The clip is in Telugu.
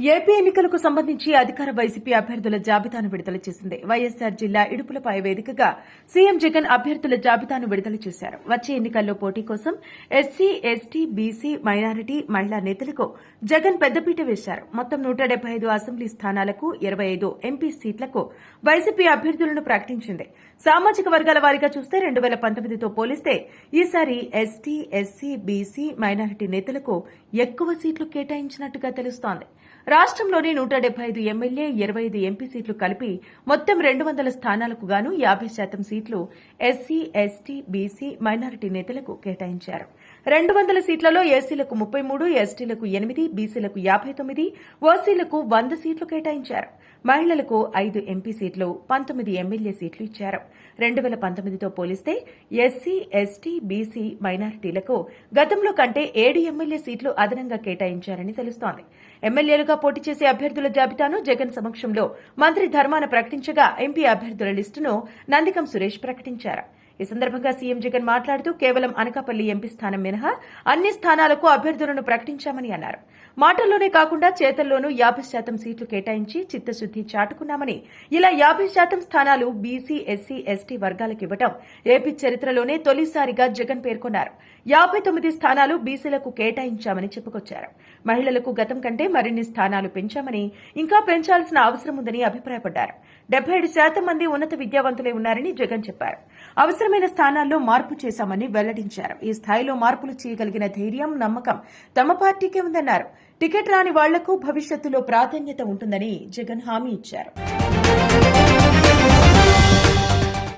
AP ఎన్నికలకు సంబంధించి అధికార వైసీపీ అభ్యర్థుల జాబితాను విడుదల చేసింది. వైఎస్సార్ జిల్లా ఇడుపులపై వేదికగా సీఎం జగన్ అభ్యర్థుల జాబితాను విడుదల చేశారు. వచ్చే ఎన్నికల్లో పోటీ కోసం ఎస్సీ ఎస్టీ బీసీ మైనారిటీ మహిళా నేతలకు జగన్ పెద్దపీట వేశారు. మొత్తం నూట డెబ్బై ఐదు అసెంబ్లీ స్థానాలకు ఇరవై ఐదు ఎంపీ సీట్లకు వైసీపీ అభ్యర్థులను ప్రకటించింది. సామాజిక వర్గాల వారీగా చూస్తే రెండు వేల పంతొమ్మిదితో పోలిస్తే ఈసారి ఎస్టీ ఎస్సీ బీసీ మైనారిటీ నేతలకు ఎక్కువ సీట్లు కేటాయించినట్టుగా తెలుస్తోంది. రాష్ట్రంలోని నూట డెబ్బై ఐదు ఎమ్మెల్యే ఇరవై ఐదు ఎంపీ సీట్లు కలిపి మొత్తం రెండు వందల స్థానాలకు గాను యాభై శాతం సీట్లు ఎస్సీ ఎస్టీ బీసీ మైనారిటీ నేతలకు కేటాయించారు. రెండు వందల సీట్లలో ఎస్సీలకు ముప్పై మూడు ఎస్టీలకు ఎనిమిది బీసీలకు యాభై తొమ్మిది ఓసీలకు వంద సీట్లు కేటాయించారు. మహిళలకు ఐదు ఎంపీ సీట్లు పంతొమ్మిది ఎమ్మెల్యే సీట్లు ఇచ్చారు. రెండు వేల పంతొమ్మిదితో పోలిస్తే ఎస్సీ ఎస్టీ బీసీ మైనారిటీలకు గతంలో కంటే ఏడు ఎమ్మెల్యే సీట్లు అదనంగా కేటాయించారని తెలుస్తోంది. ఎమ్మెల్యేలుగా పోటీ చేసే అభ్యర్థుల జాబితాను జగన్ సమక్షంలో మంత్రి ధర్మాన ప్రకటించగా ఎంపీ అభ్యర్థుల లిస్టును నందికం సురేష్ ప్రకటించారు. ఈ సందర్భంగా సీఎం జగన్ మాట్లాడుతూ కేవలం అనకాపల్లి ఎంపీ స్థానం మినహా అన్ని స్థానాలకు అభ్యర్థులను ప్రకటించామని అన్నారు. మాటల్లోనే కాకుండా చేతల్లోనూ యాభై శాతం సీట్లు కేటాయించి చిత్తశుద్ది చాటుకున్నామని ఇలా యాభై శాతం స్థానాలు బీసీ ఎస్సీ ఎస్టీ వర్గాలకు ఇవ్వడం ఏపీ చరిత్రలోనే తొలిసారిగా జగన్ పేర్కొన్నారు. యాభై తొమ్మిది స్థానాలు బీసీలకు కేటాయించామని చెప్పుకొచ్చారు. మహిళలకు గతం కంటే మరిన్ని స్థానాలు పెంచామని ఇంకా పెంచాల్సిన అవసరం ఉందని అభిప్రాయపడ్డారు. డెబ్బై ఏడు శాతం మంది ఉన్నత విద్యావంతులే ఉన్నారని జగన్ చెప్పారు. అవసరమైన స్థానాల్లో మార్పు చేశామని వెల్లడించారు. ఈ స్థాయిలో మార్పులు చేయగలిగిన ధైర్యం నమ్మకం తమ పార్టీకే ఉందన్నారు. టికెట్ రాని వాళ్ళకు భవిష్యత్తులో ప్రాధాన్యత ఉంటుందని జగన్ హామీ ఇచ్చారు.